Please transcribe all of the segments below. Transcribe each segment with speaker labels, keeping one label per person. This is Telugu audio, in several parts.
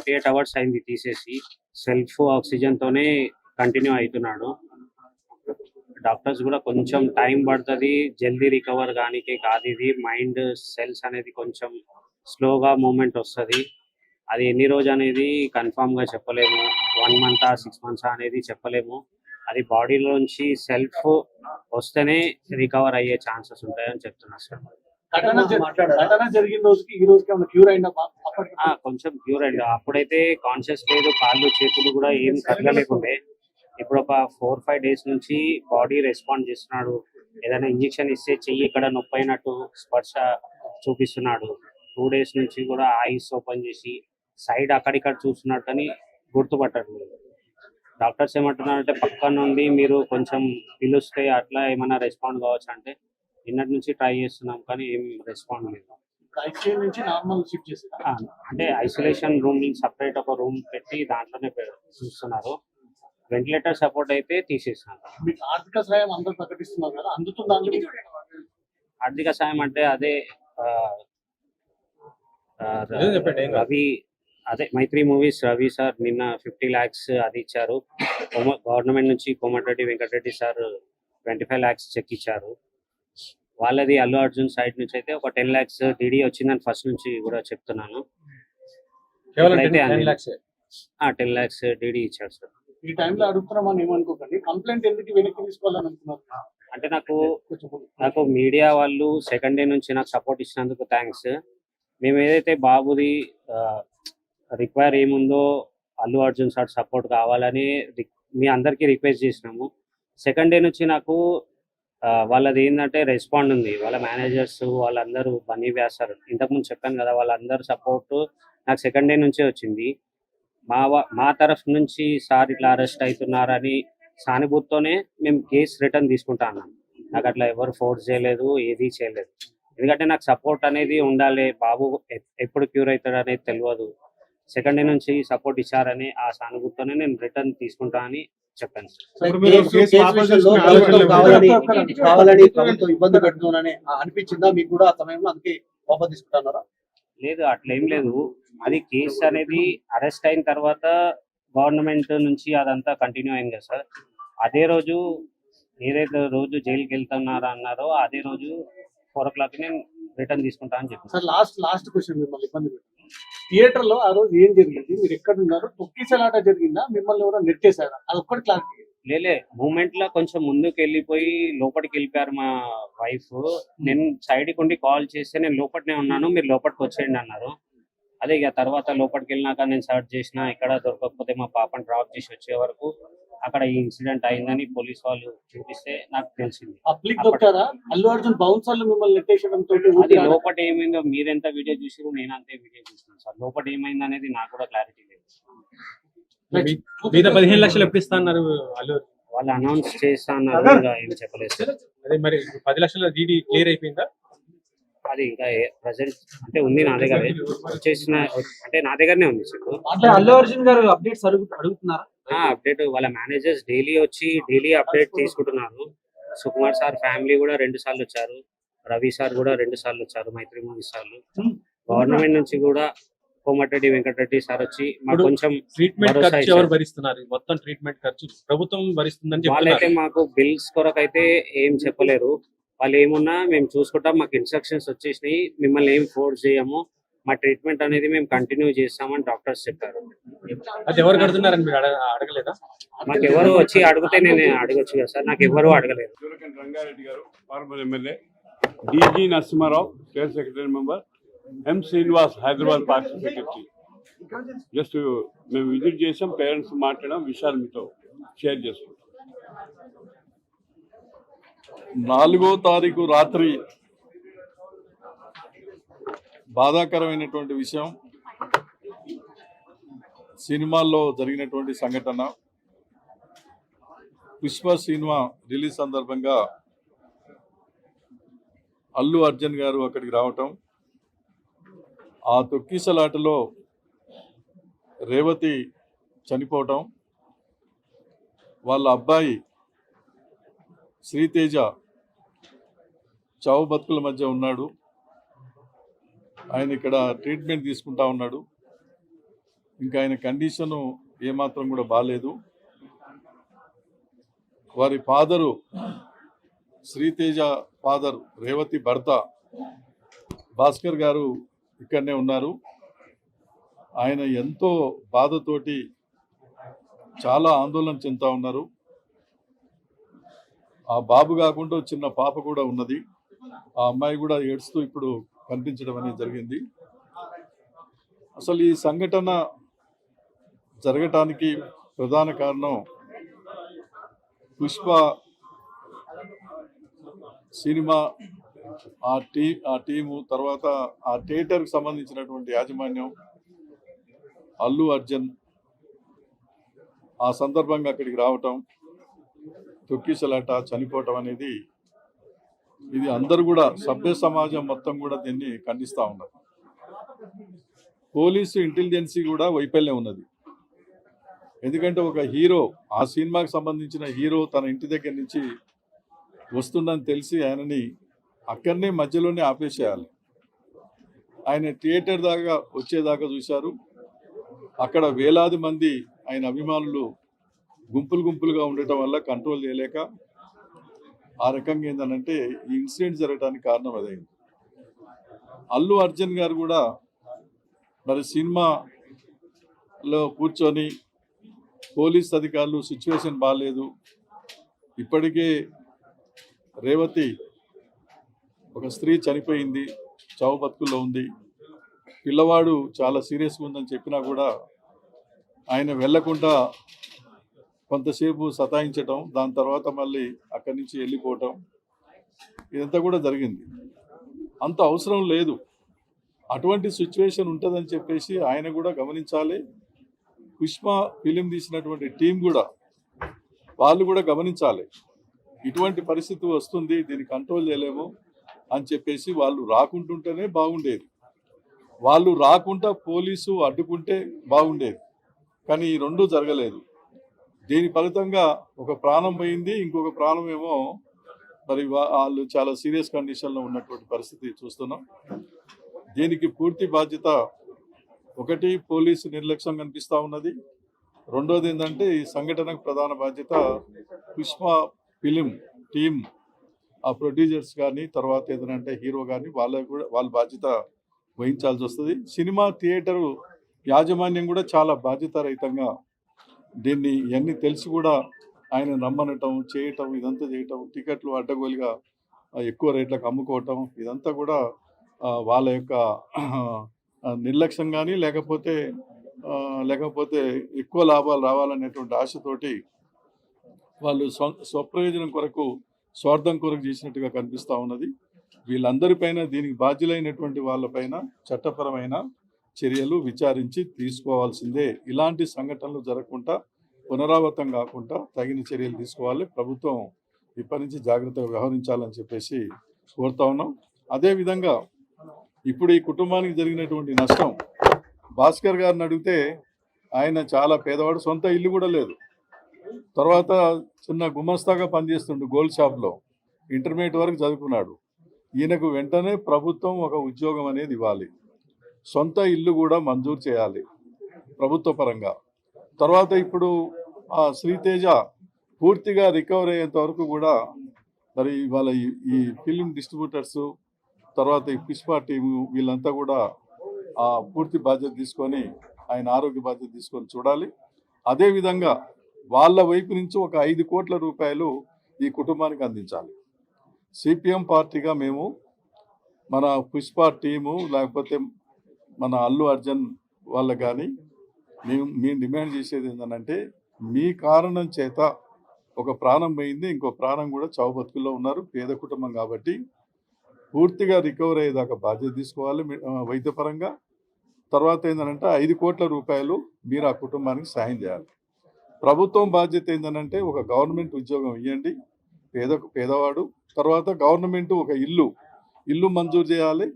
Speaker 1: ఫార్టీ ఎయిట్ అవర్స్ అయింది తీసేసి. సెల్ఫ్ ఆక్సిజన్ తోనే కంటిన్యూ అవుతున్నాడు డాక్టర్స్ కూడా కొంచెం టైం పడుతుంది. జల్దీ రికవర్ కానీ కాదు ఇది. మైండ్ సెల్స్ అనేది కొంచెం స్లోగా మూమెంట్ వస్తుంది. అది ఎన్ని రోజు అనేది కన్ఫామ్గా చెప్పలేము. వన్ మంత్ సిక్స్ మంత్స్ అనేది చెప్పలేము. అది బాడీలోంచి సెల్ఫ్ వస్తేనే రికవర్ అయ్యే ఛాన్సెస్ ఉంటాయని చెప్తున్నా సార్.
Speaker 2: ఘటన జ- ఘటన జరిగిన రోజుకి ఈ రోజుకి ఏమైనా క్యూర్ అయిందా? అప్పటికి
Speaker 1: ఆ, కొంచెం క్యూర్ అండి అప్పుడైతే కాన్షియస్ లేదు కాళ్ళు చేతులు కూడా ఏం కదలలేకుండే ఇప్పుడు ఒక ఫోర్ ఫైవ్ డేస్ నుంచి బాడీ రెస్పాండ్ చేస్తున్నాడు. ఏదైనా ఇంజెక్షన్ ఇస్తే చెయ్యి ఇక్కడ నొప్పి అయినట్టు స్పర్శ చూపిస్తున్నాడు. టూ డేస్ నుంచి కూడా ఐస్ ఓపెన్ చేసి సైడ్ అక్కడిక్కడ చూస్తున్నాడు కానీ గుర్తుపట్టట్లేదు డాక్టర్స్ ఏమంటున్నారంటే పక్క నుండి మీరు కొంచెం పిలుస్తే అట్లా ఏమైనా రెస్పాండ్ కావచ్చు? అంటే నిన్నటి నుంచి ట్రై చేస్తున్నాం కానీ ఏం రెస్పాండ్ లేదు.
Speaker 2: నుంచి నార్మల్ షిఫ్ట్
Speaker 1: అంటే ఐసోలేషన్ రూమ్ సపరేట్ ఒక రూమ్ పెట్టి దాంట్లోనే చూస్తున్నారు. వెంటిలేటర్ సపోర్ట్ అయితే తీసేసినారు.
Speaker 2: మీకు ఆర్థిక సహాయం అందరూ ప్రకటిస్తున్నారు కదా అందుతుందా?
Speaker 1: ఆర్థిక సాయం అంటే అదే ఆ, ఆ,
Speaker 3: ఏదో చెప్పండి, ఏం కాదు.
Speaker 1: రవి అదే మైత్రి మూవీస్ రవి సార్ నిన్న ఫిఫ్టీ ల్యాక్స్ అది ఇచ్చారు. గవర్నమెంట్ నుంచి Komatireddy Venkatreddy sir twenty five lakhs cheque ఇచ్చారు. వాళ్ళది అల్లు అర్జున్ సైడ్ నుంచి అయితే ఒక టెన్ ల్యాక్స్ డిడి వచ్చిందని ఫస్ట్ నుంచి కూడా చెప్తున్నాను.
Speaker 3: టెన్ లాక్స్?
Speaker 1: ల్యాక్స్ డిడి ఇచ్చారు సార్.
Speaker 2: ఈ టైంలో అడుగుతున్నామని ఏమనుకోకండి. కంప్లైంట్ ఎందుకు వెనక్కి తీసుకోవాలని అనుకున్నారు
Speaker 1: అంటే నాకు. నాకు మీడియా వాళ్ళు సెకండ్ డే నుంచి నాకు సపోర్ట్ ఇచ్చినందుకు థ్యాంక్స్. మేము ఏదైతే బాబుది రిక్వైర్ ఏముందో అల్లు అర్జున్ సార్ సపోర్ట్ కావాలని మీ అందరికీ రిక్వెస్ట్ చేసినాము. సెకండ్ డే నుంచి నాకు వాళ్ళది ఏంటంటే రెస్పాండ్ ఉంది. వాళ్ళ మేనేజర్స్ వాళ్ళందరూ బన్నీ వేస్తారు ఇంతకుముందు చెప్పాను కదా వాళ్ళందరూ సపోర్ట్ నాకు సెకండ్ డే నుంచే వచ్చింది. మా మా తరఫు నుంచి సార్ ఇట్లా అరెస్ట్ అవుతున్నారని సానుభూతితోనే మేము కేసు రిటర్న్ తీసుకుంటా అన్నాం. నాకు అట్లా ఎవరు ఫోర్స్ చేయలేదు ఏది చేయలేదు. ఎందుకంటే నాకు సపోర్ట్ అనేది ఉండాలి. బాబు ఎప్పుడు క్యూర్ అవుతాడు అనేది తెలియదు. సెకండ్ డే నుంచి సపోర్ట్ ఇచ్చారని ఆ సానుభూతితోనే నేను రిటర్న్ తీసుకుంటా అని
Speaker 4: కావాలని ప్రభుత్వం ఇబ్బంది పెడుతుందని అనిపించిందా? మీకు కూడా ఆ సమయంలో అందుకే వాపస్ తీసుకుంటున్నారా?
Speaker 1: లేదు అట్లా ఏం లేదు. అది కేసు అనేది అరెస్ట్ అయిన తర్వాత గవర్నమెంట్ నుంచి అదంతా కంటిన్యూ అయింది కదా సార్. అదే రోజు ఏదైతే రోజు జైలుకి వెళ్తున్నారా అన్నారో అదే రోజు ఫోర్ ఓ క్లాక్ నేను రిటర్న్ తీసుకుంటా అని చెప్పాను.
Speaker 2: సార్ లాస్ట్ లాస్ట్ క్వశ్చన్ మిమ్మల్ని ఇబ్బంది థియేటర్లో ఆ రోజు ఏం జరిగింది? మీరు ఎక్కడ ఉన్నారు తొక్కిసలాట జరిగిందా? మిమ్మల్ని ఎవరో నెట్టేశారా? అది ఒక్కటి క్లారిటీ
Speaker 1: లేలే మూమెంట్లో కొంచెం ముందుకు వెళ్ళిపోయి లోపలికి వెళ్ళిపోయారు మా వైఫ్. నేను సైడ్ ఉండి కాల్ చేస్తే నేను లోపలనే ఉన్నాను మీరు లోపలికి వచ్చేయండి అన్నారు. అదే ఇక తర్వాత లోపలికి వెళ్ళినాక నేను సర్చ్ చేసిన ఇక్కడ దొరకకపోతే మా పాపని డ్రాప్ చేసి వచ్చే వరకు అక్కడ ఈ ఇన్సిడెంట్ అయిందని పోలీస్ వాళ్ళు చూపిస్తే నాకు తెలిసింది.
Speaker 2: అల్లు అర్జున్ బౌన్సర్లు మిమ్మల్ని
Speaker 1: అది లోపల ఏమైందో మీరెంత వీడియో చూసారు నేను అంతే వీడియో చూసాను సార్. లోపల ఏమైంది అనేది నాకు కూడా క్లారిటీ లేదు.
Speaker 3: మిగతా పదిహేను లక్షలు ఎప్పుడు ఇస్తా అన్నారు అల్లు?
Speaker 1: వాళ్ళు అనౌన్స్ చేస్తా అన్నారు ఏం చెప్పలేదు సార్.
Speaker 3: అదే మరి పది లక్షల డీడీ క్లియర్ అయిపోయిందా?
Speaker 1: అది ఇంకా ప్రజెంట్ అంటే ఉంది నా దగ్గర. వచ్చేసిన అంటే నా దగ్గరనే ఉంది
Speaker 5: అంటే అల్లు అర్జున్ గారు అప్డేట్స్ అడుగు అడుగుతున్నారా?
Speaker 1: అప్డేట్ వాళ్ళ మేనేజర్స్ డైలీ వచ్చి డైలీ అప్డేట్ తీసుకుంటున్నారు. సుకుమార్ సార్ ఫ్యామిలీ కూడా రెండు సార్లు వచ్చారు. రవి సార్ కూడా రెండు సార్లు వచ్చారు. మైత్రి మూవీ సార్లు గవర్నమెంట్ నుంచి కూడా కోమటిరెడ్డి వెంకటరెడ్డి సార్ వచ్చి మాకు కొంచెం
Speaker 3: ట్రీట్మెంట్ ఖర్చు. ఎవరు భరిస్తున్నారు? మొత్తం ట్రీట్మెంట్ ఖర్చు ప్రభుత్వం భరిస్తుందని
Speaker 1: వాళ్ళైతే మాకు బిల్స్ కొరకైతే ఏం చెప్పలేరు. వాళ్ళు ఏమున్నా మేము చూసుకుంటాం. మాకు ఇన్స్ట్రక్షన్స్ వచ్చేసినాయి. మిమ్మల్ని ఏం ఫోర్స్ చేయము. మా ట్రీట్మెంట్ అనేది మేము కంటిన్యూ చేస్తామని డాక్టర్స్ చెప్పారు.
Speaker 3: అది ఎవరు కడుతున్నారని మీరు అడగ అడగలేదా?
Speaker 1: మాకు ఎవరు వచ్చి అడిగితే నేను అడగొచ్చు కదా సార్. నాకు ఎవరు అడగలేదు.
Speaker 6: Rangareddy garu MLA. DG Narasimharao state secretary member. M Srinivas Hyderabad party secretary. Just మేము విజిట్ చేసాం పేరెంట్స్ మాట్లాడడం విషయాలు మీతో షేర్ చేసుకుంటాం.
Speaker 7: నాలుగో తారీఖు రాత్రి బాధాకరమైనటువంటి విషయం. సినిమాల్లో జరిగినటువంటి సంఘటన. పుష్ప సినిమా రిలీజ్ సందర్భంగా అల్లు అర్జున్ గారు అక్కడికి రావటం. ఆ తొక్కిసలాటలో రేవతి చనిపోవటం. వాళ్ళ అబ్బాయి శ్రీతేజ చావు బతుకుల మధ్య ఉన్నాడు. ఆయన ఇక్కడ ట్రీట్మెంట్ తీసుకుంటా ఉన్నాడు. ఇంకా ఆయన కండిషను ఏమాత్రం కూడా బాగాలేదు వారి ఫాదరు శ్రీతేజ ఫాదర్ రేవతి భర్త భాస్కర్ గారు ఇక్కడనే ఉన్నారు. ఆయన ఎంతో బాధతోటి చాలా ఆందోళన చెందుతూ ఉన్నారు. ఆ బాబు కాకుండా చిన్న పాప కూడా ఉన్నది. ఆ అమ్మాయి కూడా ఏడుస్తూ ఇప్పుడు కనిపించడం అనేది జరిగింది. అసలు ఈ సంఘటన జరగటానికి ప్రధాన కారణం పుష్ప సినిమా ఆ టీ ఆ టీము తర్వాత ఆ థియేటర్కి సంబంధించినటువంటి యాజమాన్యం అల్లు అర్జున్ ఆ సందర్భంగా అక్కడికి రావటం తొక్కిసలాట చనిపోవటం అనేది ఇది అందరూ కూడా సభ్య సమాజం మొత్తం కూడా దీన్ని ఖండిస్తూ ఉన్నారు. పోలీసు ఇంటెలిజెన్సీ కూడా వైఫల్యం ఉన్నది. ఎందుకంటే ఒక హీరో ఆ సినిమాకి సంబంధించిన హీరో తన ఇంటి దగ్గర నుంచి వస్తుందని తెలిసి ఆయనని అక్కడనే మధ్యలోనే ఆపేసేయాలి. ఆయన థియేటర్ దాకా వచ్చేదాకా చూశారు. అక్కడ వేలాది మంది ఆయన అభిమానులు గుంపులు గుంపులుగా ఉండటం వల్ల కంట్రోల్ చేయలేక ఆ రకంగా ఏంటంటే ఈ ఇన్సిడెంట్ జరగడానికి కారణం అదైంది. అల్లు అర్జున్ గారు కూడా మరి సినిమాలో కూర్చొని పోలీస్ అధికారులు సిచ్యువేషన్ బాగాలేదు ఇప్పటికే రేవతి ఒక స్త్రీ చనిపోయింది చావు బతుకుల్లో ఉంది. పిల్లవాడు చాలా సీరియస్గా ఉందని చెప్పినా కూడా ఆయన వెళ్ళకుండా కొంతసేపు సతాయించటం దాని తర్వాత మళ్ళీ అక్కడి నుంచి వెళ్ళిపోవటం ఇదంతా కూడా జరిగింది. అంత అవసరం లేదు. అటువంటి సిచ్యువేషన్ ఉంటుందని చెప్పేసి ఆయన కూడా గమనించాలి. పుష్ప ఫిలిం తీసినటువంటి టీం కూడా వాళ్ళు కూడా గమనించాలి. ఇటువంటి పరిస్థితి వస్తుంది దీన్ని కంట్రోల్ చేయలేము అని చెప్పేసి వాళ్ళు రాకుంటుంటేనే బాగుండేది. వాళ్ళు రాకుండా పోలీసు అడ్డుకుంటే బాగుండేది. కానీ ఈ రెండు జరగలేదు. దీని ఫలితంగా ఒక ప్రాణం పోయింది ఇంకొక ప్రాణం ఏమో మరి వాళ్ళు చాలా సీరియస్ కండిషన్లో ఉన్నటువంటి పరిస్థితి చూస్తున్నాం. దీనికి పూర్తి బాధ్యత ఒకటి పోలీసు నిర్లక్ష్యం కనిపిస్తూ ఉన్నది. రెండోది ఏంటంటే ఈ సంఘటనకు ప్రధాన బాధ్యత పుష్ప ఫిలిం టీం ఆ ప్రొడ్యూసర్స్ కానీ తర్వాత ఏదంటే హీరో కానీ వాళ్ళ కూడా వాళ్ళ బాధ్యత వహించాల్సి వస్తుంది. సినిమా థియేటరు యాజమాన్యం కూడా చాలా బాధ్యతారహితంగా దీన్ని ఇవన్నీ తెలిసి కూడా ఆయన రమ్మనటం చేయటం ఇదంతా చేయటం టికెట్లు అడ్డగోలుగా ఎక్కువ రేట్లకు అమ్ముకోవటం ఇదంతా కూడా వాళ్ళ యొక్క నిర్లక్ష్యం కానీ లేకపోతే లేకపోతే ఎక్కువ లాభాలు రావాలనేటువంటి ఆశతోటి వాళ్ళు స్వ స్వప్రయోజనం కొరకు స్వార్థం కొరకు చేసినట్టుగా కనిపిస్తూ ఉన్నది. వీళ్ళందరిపైన దీనికి బాధ్యులైనటువంటి వాళ్ళపైన చట్టపరమైన చర్యలు విచారించి తీసుకోవాల్సిందే. ఇలాంటి సంఘటనలు జరగకుండా పునరావృతం కాకుండా తగిన చర్యలు తీసుకోవాలి. ప్రభుత్వం ఇప్పటి నుంచి జాగ్రత్తగా వ్యవహరించాలని చెప్పేసి కోరుతా ఉన్నాం. అదేవిధంగా ఇప్పుడు ఈ కుటుంబానికి జరిగినటువంటి నష్టం భాస్కర్ గారిని అడిగితే ఆయన చాలా పేదవాడు సొంత ఇల్లు కూడా లేదు. తర్వాత చిన్న గుమస్తాగా పనిచేస్తుండు గోల్డ్ షాప్లో. ఇంటర్మీడియట్ వరకు చదువుకున్నాడు. ఈయనకు వెంటనే ప్రభుత్వం ఒక ఉద్యోగం అనేది ఇవ్వాలి. సొంత ఇల్లు కూడా మంజూరు చేయాలి ప్రభుత్వ పరంగా. తర్వాత ఇప్పుడు ఆ శ్రీతేజ పూర్తిగా రికవర్ అయ్యేంత వరకు కూడా మరి ఇవాళ ఈ ఫిల్మ్ ఫిలిం డిస్ట్రిబ్యూటర్స్ తర్వాత ఈ పుష్ప టీము వీళ్ళంతా కూడా ఆ పూర్తి బాధ్యత తీసుకొని ఆయన ఆరోగ్య బాధ్యత తీసుకొని చూడాలి. అదేవిధంగా వాళ్ళ వైపు నుంచి ఒక ఐదు కోట్ల రూపాయలు ఈ కుటుంబానికి అందించాలి. సిపిఎం పార్టీగా మేము మన పుష్ప టీము లేకపోతే మన అల్లు అర్జున్ వాళ్ళ కానీ మేము మేము డిమాండ్ చేసేది ఏంటంటే మీ కారణం చేత ఒక ప్రాణం పోయింది ఇంకో ప్రాణం కూడా చావు బతుకుల్లో ఉన్నారు పేద కుటుంబం కాబట్టి పూర్తిగా రికవర్ అయ్యేదాకా బాధ్యత తీసుకోవాలి మీ- వైద్యపరంగా. తర్వాత ఏంటంటే ఐదు కోట్ల రూపాయలు మీరు ఆ కుటుంబానికి సాయం చేయాలి. ప్రభుత్వం బాధ్యత ఏంటంటే ఒక గవర్నమెంట్ ఉద్యోగం ఇవ్వండి పేద పేదవాడు. తర్వాత గవర్నమెంట్ ఒక ఇల్లు ఇల్లు మంజూరు చేయాలి.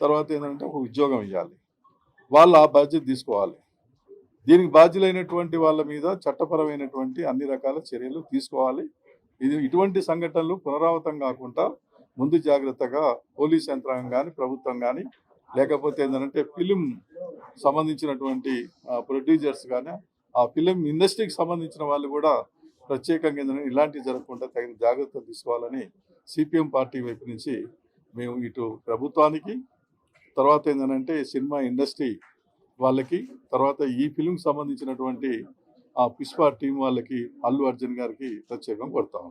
Speaker 7: తర్వాత ఏంటంటే ఒక ఉద్యోగం ఇవ్వాలి వాళ్ళు ఆ బాధ్యత తీసుకోవాలి. దీనికి బాధ్యులైనటువంటి వాళ్ళ మీద చట్టపరమైనటువంటి అన్ని రకాల చర్యలు తీసుకోవాలి. ఇది ఇటువంటి సంఘటనలు పునరావృతం కాకుండా ముందు జాగ్రత్తగా పోలీస్ యంత్రాంగం కానీ ప్రభుత్వం కానీ లేకపోతే ఏంటంటే ఫిలిం సంబంధించినటువంటి ప్రొడ్యూసర్స్ కానీ ఆ ఫిలిం ఇండస్ట్రీకి సంబంధించిన వాళ్ళు కూడా ప్రత్యేకంగా ఏంటంటే ఇలాంటివి జరగకుండా తగిన జాగ్రత్తలు తీసుకోవాలని సిపిఎం పార్టీ వైపు నుంచి మేము ఇటు ప్రభుత్వానికి తర్వాత ఏంటంటే సినిమా ఇండస్ట్రీ వాళ్ళకి తర్వాత ఈ ఫిలిం సంబంధించినటువంటి ఆ పుష్ప టీం వాళ్ళకి అల్లు అర్జున్ గారికి ప్రత్యేకం కొడతాం